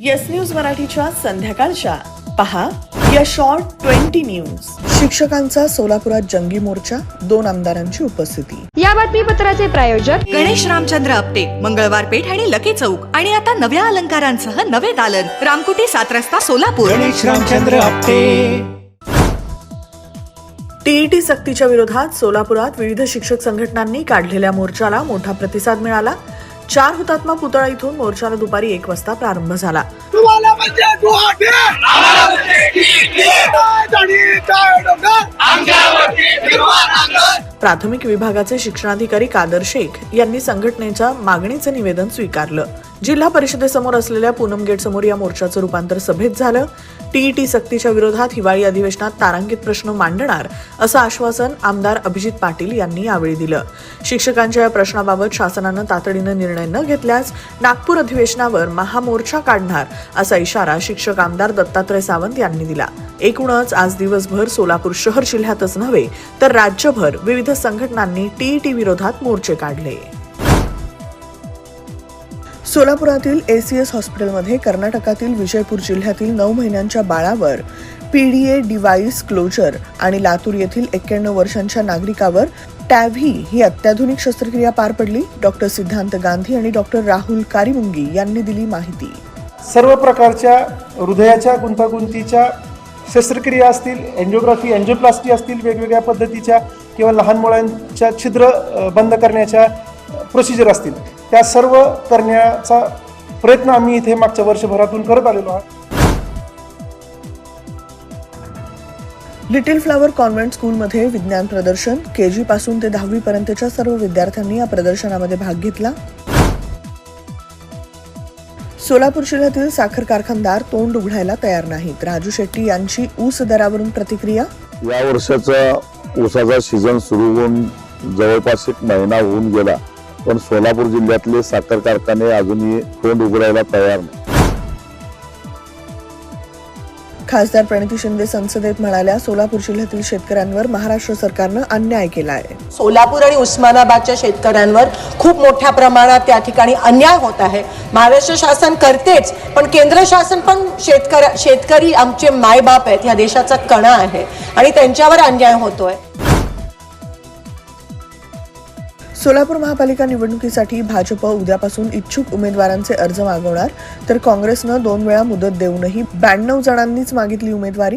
Yes News मराठीच्या संध्याकाळच्या. पहा या शॉर्ट ट्वेंटी न्यूज शिक्षकांचा सोलापुरात जंगी मोर्चा दोन आमदारांची उपस्थिती. या बातमीपत्राचे प्रायोजक गणेश रामचंद्र आपटे मंगळवार पेठ आणि लकी चौक. आणि आता नव्या अलंकारांसह नवे दालन. रामकुटी सात रस्ता सोलापूर. गणेश रामचंद्र आपटे. टीईटी सक्तीच्या विरोधात सोलापुरात विविध शिक्षक संघटनांनी काढलेल्या मोर्चाला मोठा प्रतिसाद मिळाला. चार हुतात्मा पुतळा इथून मोर्चाला दुपारी एक वाजता प्रारंभ झाला. म्हणजे आम्हाला प्राथमिक विभागाचे शिक्षणाधिकारी कादर शेख यांनी संघटनेच्या मागणीचं निवेदन स्वीकारलं. जिल्हा परिषदेसमोर असलेल्या पूनम गेट समोर या मोर्चाचं रूपांतर सभेत झालं. टीईटी सक्तीच्या विरोधात हिवाळी अधिवेशनात तारांकित प्रश्न मांडणार असं आश्वासन आमदार अभिजित पाटील यांनी यावेळी दिलं. शिक्षकांच्या या प्रश्नाबाबत शासनानं तातडीनं निर्णय न घेतल्यास नागपूर अधिवेशनावर महामोर्चा काढणार असा इशारा शिक्षक आमदार दत्तात्रय सावंत यांनी दिला. एकूणच आज दिवसभर सोलापूर शहर जिल्ह्यातच नव्हे तर राज्यभर विविध संघटनांनी टीईटी विरोधात मोर्चे काढले. सोलापुरातील एसीएस हॉस्पिटलमध्ये कर्नाटकातील विजयपूर जिल्ह्यातील नऊ महिन्यांच्या बाळावर पीडीए डिव्हाइस क्लोजर आणि लातूर येथील एक्क्याण्णव वर्षांच्या नागरिकावर टॅव्ही ही अत्याधुनिक शस्त्रक्रिया पार पडली. डॉक्टर सिद्धांत गांधी आणि डॉक्टर राहुल कारिमुंगी यांनी दिली माहिती. सर्व प्रकारच्या हृदयाच्या गुंतागुंतीच्या शस्त्रक्रिया असतील एन्जिओग्राफी एन्जिओप्लास्टी असतील वेगवेगळ्या पद्धतीच्या किंवा लहान मुलांच्या छिद्र बंद करण्याच्या प्रोसिजर असतील. त्या सर्व करण्याचा प्रयत्न आम्ही इथे मागच्या वर्षभरातून करत आलेलो आहोत. लिटिल फ्लॉवर कॉन्व्हेंट स्कूलमध्ये विज्ञान प्रदर्शन के जी पासून ते दहावी पर्यंतच्या सर्व विद्यार्थ्यांनी या प्रदर्शनामध्ये भाग घेतला. सोलापूर जिल्ह्यातील साखर कारखानदार तोंड उघडायला तयार नाहीत. राजू शेट्टी यांची ऊस दरावरून प्रतिक्रिया? या वर्षाचा ऊसाचा सीझन सुरू होऊन जवळपास एक महिना होऊन गेला. पण सोलापूर जिल्ह्यातले साखर कारखाने अजूनही तोंड उघडायला तयार नाही. खासदार प्रणिती शिंदे संसदेत म्हणाल्या सोलापूर जिल्ह्यातील शेतकऱ्यांवर महाराष्ट्र सरकारनं अन्याय केला आहे सोलापूर आणि उस्मानाबादच्या शेतकऱ्यांवर खूप मोठ्या प्रमाणात त्या ठिकाणी अन्याय होत आहे. महाराष्ट्र शासन करतेच पण केंद्र शासन पण शेतकऱ्या शेतकरी आमचे मायबाप आहेत या देशाचा कणा आहे आणि त्यांच्यावर अन्याय होतोय. सोलापूर महापालिका निवडणुकीसाठी भाजप उद्यापासून इच्छुक उमेदवारांचे अर्ज मागवणार तर काँग्रेसनं दोन वेळा मुदत देऊनही ब्याण्णव जणांनीच मागितली उमेदवारी?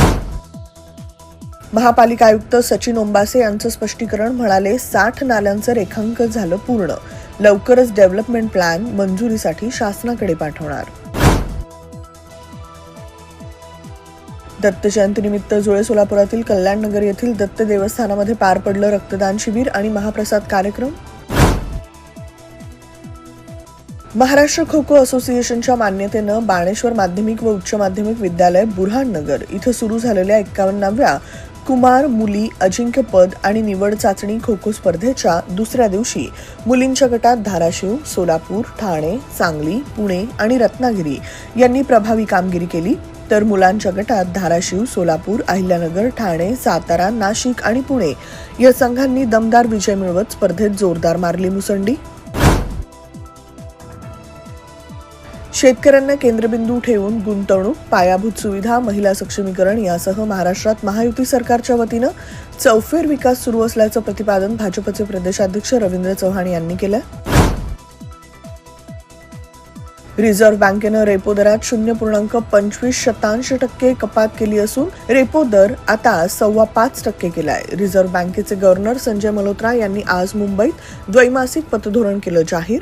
महापालिका आयुक्त सचिन ओंबासे यांचं स्पष्टीकरण म्हणाले साठ नाल्यांचं रेखांकन झालं पूर्ण. लवकरच डेव्हलपमेंट प्लॅन मंजुरीसाठी शासनाकडे पाठवणार. दत्त जयंतीनिमित्त जुळे सोलापुरातील कल्याणनगर येथील दत्त देवस्थानामध्ये पार पडलं रक्तदान शिबिर आणि महाप्रसाद कार्यक्रम. महाराष्ट्र खो खो असोसिएशनच्या मान्यतेनं बाणेश्वर माध्यमिक व उच्च माध्यमिक विद्यालय बुरहाननगर इथं सुरू झालेल्या एक्कावन्नाव्या कुमार मुली अजिंक्यपद आणि निवड चाचणी खो खो स्पर्धेच्या दुसऱ्या दिवशी मुलींच्या गटात धाराशिव सोलापूर ठाणे सांगली पुणे आणि रत्नागिरी यांनी प्रभावी कामगिरी केली. तर मुलांच्या गटात धाराशिव सोलापूर अहिल्यानगर ठाणे सातारा नाशिक आणि पुणे या संघांनी दमदार विजय मिळवत स्पर्धेत जोरदार मारली मुसंडी. शेतकऱ्यांना केंद्रबिंदू ठेवून गुंतवणूक पायाभूत सुविधा महिला सक्षमीकरण यासह महाराष्ट्रात महायुती सरकारच्या वतीनं चौफेर विकास सुरू असल्याचं प्रतिपादन भाजपचे प्रदेशाध्यक्ष रवींद्र चव्हाण यांनी केलं. रिझर्व्ह बँकेनं रेपो दरात शून्य पूर्णांक पंचवीस शतांश टक्के कपात केली असून रेपो दर आता सव्वा पाच टक्के केला आहे रिझर्व्ह बँकेचे गव्हर्नर संजय मल्होत्रा यांनी आज मुंबईत द्वैमासिक पतधोरण केलं जाहीर.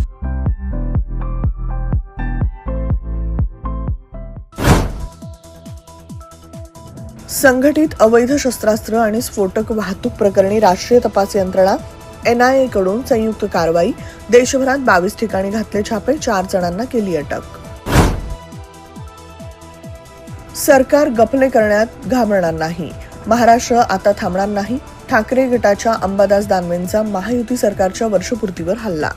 संघटित अवैध शस्त्रास्त्र आणि स्फोटक वाहतूक प्रकरणी राष्ट्रीय तपास यंत्रणा एनआयए कडून संयुक्त कारवाई देशभरात बावीस ठिकाणी घातले छापे चार जणांना केली अटक. सरकार गपले करण्यात घाबरणार नाही. महाराष्ट्र आता थांबणार नाही. ठाकरे गटाच्या अंबादास दानवेंचा महायुती सरकारच्या वर्षपूर्तीवर हल्ला.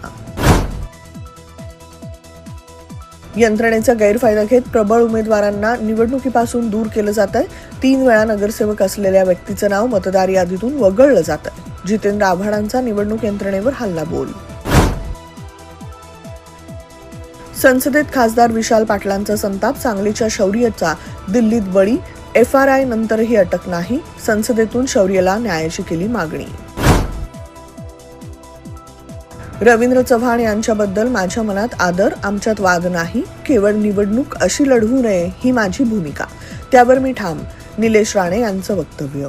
यंत्रणेचा गैरफायदा घेत प्रबळ उमेदवारांना निवडणुकीपासून दूर केलं जात आहे तीन वेळा नगरसेवक असलेल्या व्यक्तीचं नाव मतदार यादीतून वगळलं जात आहे जितेंद्र आव्हाडांचा निवडणूक यंत्रणेवर हल्ला बोल संसदेत खासदार विशाल पाटलांचा संताप सांगलीच्या शौर्यचा दिल्लीत बळी एफ आर आय नंतरही अटक नाही संसदेतून शौर्यला न्यायाची केली मागणी. रवींद्र चव्हाण यांच्याबद्दल माझ्या मनात आदर आमच्यात वाद नाही. केवळ निवडणूक अशी लढवू नये ही माझी भूमिका. त्यावर मी ठाम. निलेश राणे यांचं वक्तव्य.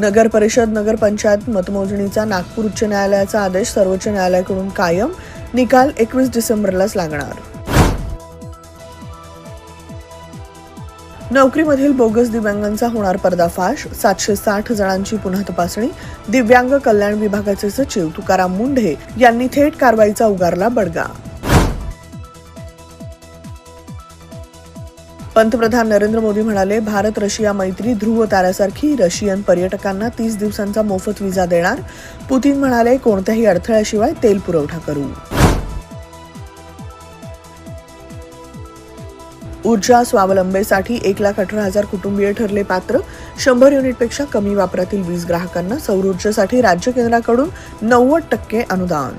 नगर परिषद नगर पंचायत मतमोजणीचा नागपूर उच्च न्यायालयाचा आदेश सर्वोच्च न्यायालयाकडून कायम. निकाल एकवीस डिसेंबरलाच लागणार. नोकरीमधील बोगस दिव्यांगांचा होणार पर्दाफाश. सातशे साठ जणांची पुन्हा तपासणी. दिव्यांग कल्याण विभागाचे सचिव तुकाराम मुंढे यांनी थेट कारवाईचा उगारला बडगा. पंतप्रधान नरेंद्र मोदी म्हणाले भारत रशिया मैत्री ध्रुव ताऱ्यासारखी रशियन पर्यटकांना तीस दिवसांचा मोफत विजा देणार. पुतीन म्हणाले कोणत्याही अडथळ्याशिवाय तेल पुरवठा करू. ऊर्जा स्वावलंबेसाठी एक लाख अठरा हजार कुटुंबीय ठरले पात्र. शंभर युनिटपेक्षा कमी वापरातील वीज ग्राहकांना सौर ऊर्जेसाठी राज्य केंद्राकडून नव्वद टक्के अनुदान.